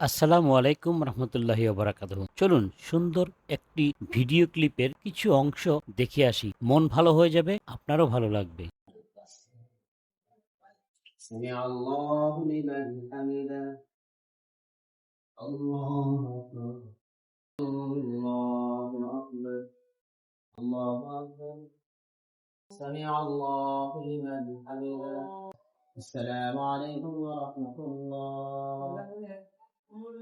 আসসালামু আলাইকুম রহমতুল্লাহি ওবরাকাত চলুন সুন্দর একটি ভিডিও ক্লিপের কিছু অংশ দেখে আসি মন ভালো হয়ে যাবে আপনারও ভালো লাগবে سمع الله لمن حمده الله أكبر الله أكبر الله أكبر سمع الله لمن حمده السلام عليكم ورحمة الله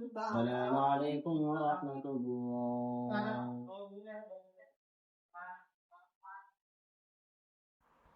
السلام عليكم ورحمة الله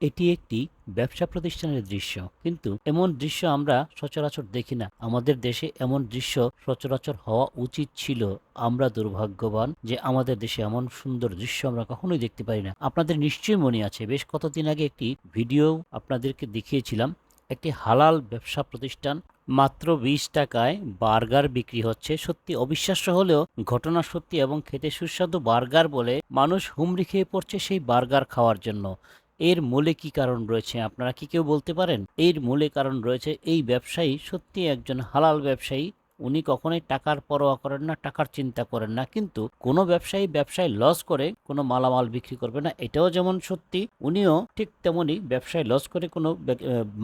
এটি একটি ব্যবসা প্রতিষ্ঠানের দৃশ্য কিন্তু এমন দৃশ্য আমরা সচরাচর দেখি না আমাদের দেশে এমন দৃশ্য সচরাচর হওয়া উচিত ছিল আমরা দুর্ভাগ্যবান যে আমাদের দেশে এমন সুন্দর দৃশ্য আমরা কখনোই দেখতে পারি না আপনাদের নিশ্চয়ই মনে আছে বেশ কতদিন আগে একটি ভিডিও আপনাদেরকে দেখিয়েছিলাম একটি হালাল ব্যবসা প্রতিষ্ঠান, মাত্র বিশ টাকায় বার্গার বিক্রি হচ্ছে। সত্যি অবিশ্বাস্য হলেও ঘটনা সত্যি এবং খেতে সুস্বাদু বার্গার বলে মানুষ হুমড়ি খেয়ে পড়ছে সেই বার্গার খাওয়ার জন্য। এর মূলে কি কারণ রয়েছে আপনারা কি কেউ বলতে পারেন? এর মূলে কারণ রয়েছে এই ব্যবসায়ী সত্যি একজন হালাল ব্যবসায়ী উনি কখনোই টাকার পরোয়া করেন না, টাকার চিন্তা করেন না। কিন্তু কোনো ব্যবসায়ী ব্যবসায় লস করে কোনো মালামাল বিক্রি করবে না, এটাও যেমন সত্যি। উনিও ঠিক তেমনই ব্যবসায় লস করে কোনো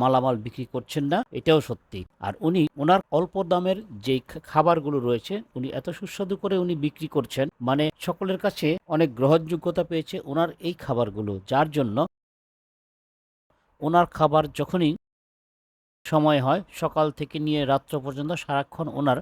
মালামাল বিক্রি করছেন না, এটাও সত্যি। আর উনি ওনার অল্প দামের যে খাবারগুলো রয়েছে, উনি এত সুস্বাদু করে উনি বিক্রি করছেন মানে সকলের কাছে অনেক গ্রহণযোগ্যতা পেয়েছে ওনার এই খাবারগুলো। যার জন্য ওনার খাবার যখনই সময় হয়, সকাল থেকে নিয়ে রাত্র পর্যন্ত সারাক্ষণ ওনার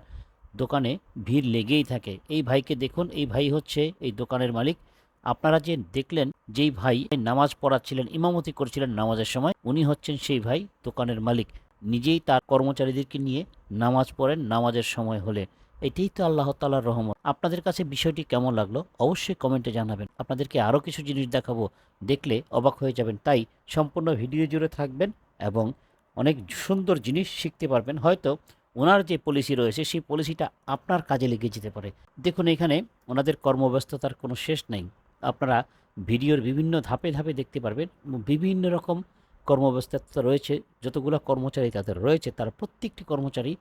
দোকানে ভিড় লেগেই থাকে। এই ভাইকে দেখুন, এই ভাই হচ্ছে এই দোকানের মালিক। আপনারা যে দেখলেন, যেই ভাই নামাজ পড়াচ্ছিলেন, ইমামতি করছিলেন নামাজের সময়, উনি হচ্ছেন সেই ভাই দোকানের মালিক। নিজেই তার কর্মচারীদেরকে নিয়ে নামাজ পড়েন, নামাজের সময় হলে। এটাই তো আল্লাহ তালার রহমত। আপনাদের কাছে বিষয়টি কেমন লাগল, অবশ্যই কমেন্টে জানাবেন। আপনাদেরকে আরও কিছু জিনিস দেখাবো, দেখলে অবাক হয়ে যাবেন। তাই সম্পূর্ণ ভিডিও জুড়ে থাকবেন এবং অনেক সুন্দর জিনিস শিখতে পারবেন। হয়তো ওনার যে পলিসি রয়েছে, সেই পলিসিটা আপনার কাজে লেগে যেতে পারে। দেখুন, এখানে ওনাদের কর্মব্যস্ততার কোনো শেষ নেই। আপনারা ভিডিওর বিভিন্ন ধাপে ধাপে দেখতে পারবেন। বিভিন্ন রকম কর্মব্যস্ততা রয়েছে, যতগুলো কর্মচারী তাদের রয়েছে, তার প্রত্যেকটি কর্মচারী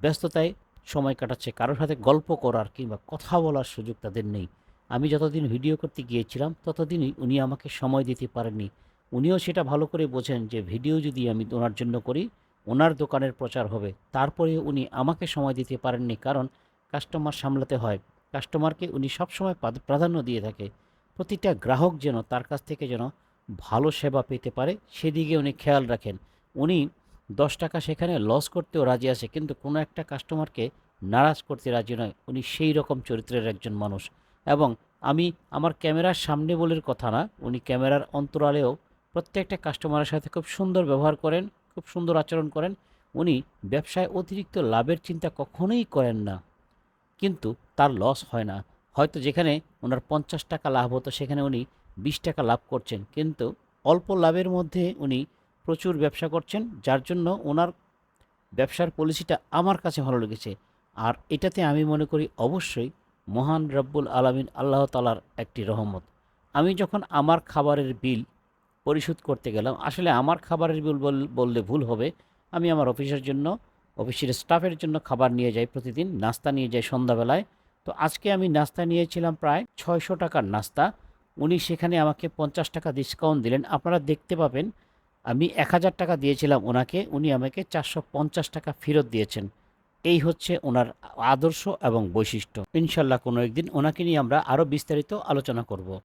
ব্যস্ততায় সময় কাটাচ্ছে। কারোর সাথে গল্প করার কিংবা কথা বলার সুযোগ তাদের নেই। আমি যতদিন ভিডিও করতে গিয়েছিলাম, ততদিনই উনি আমাকে সময় দিতে পারেননি। উনিও সেটা ভালো করে বোঝেন যে ভিডিও যদি আমি ওনার জন্য করি, ওনার দোকানের প্রচার হবে। তারপরে উনি আমাকে সময় দিতে পারেননি কারণ কাস্টমার সামলাতে হয়। কাস্টমারকে উনি সবসময় প্রাধান্য দিয়ে থাকে। প্রতিটা গ্রাহক যেন তার কাছ থেকে যেন ভালো সেবা পেতে পারে, সেদিকে উনি খেয়াল রাখেন। উনি দশ টাকা সেখানে লস করতেও রাজি আছে, কিন্তু কোনো একটা কাস্টমারকে নারাজ করতে রাজি নয়। উনি সেই রকম চরিত্রের একজন মানুষ। এবং আমি আমার ক্যামেরার সামনে বলের কথা না, উনি ক্যামেরার অন্তরালেও প্রত্যেকটা কাস্টমারের সাথে খুব সুন্দর ব্যবহার করেন, খুব সুন্দর আচরণ করেন। উনি ব্যবসায় অতিরিক্ত লাভের চিন্তা কখনোই করেন না। কিন্তু তার লস হয় না। হয়তো যেখানে ওনার পঞ্চাশ টাকা লাভ হতো, সেখানে উনি বিশ টাকা লাভ করছেন। কিন্তু অল্প লাভের মধ্যে উনি প্রচুর ব্যবসা করছেন, যার জন্য ওনার ব্যবসার পলিসিটা আমার কাছে ভালো লেগেছে। আর এটাতে আমি মনে করি অবশ্যই মহান রব্বুল আলামিন আল্লাহ তালার একটি রহমত। আমি যখন আমার খাবারের বিল পরিশোধ করতে গেলাম। আসলে আমার খাবারের বিল বল- বললে ভুল হবে। আমি আমার অফিসের জন্য, অফিসের স্টাফের জন্য খাবার নিয়ে যাই প্রতিদিন, নাস্তা নিয়ে যাই সন্ধ্যাবেলায়। তো আজকে আমি নাস্তা নিয়েছিলাম প্রায় ছয়শো টাকার নাস্তা। উনি সেখানে আমাকে পঞ্চাশ টাকা ডিসকাউন্ট দিলেন। আপনারা দেখতে পাবেন, আমি এক হাজার টাকা দিয়েছিলাম ওনাকে। উনি আমাকে চারশো পঞ্চাশ টাকা ফেরত দিয়েছেন। এই হচ্ছে ওনার আদর্শ এবং বৈশিষ্ট্য। ইনশাল্লাহ কোনো একদিন ওনাকে নিয়ে আমরা আরও বিস্তারিত আলোচনা করব।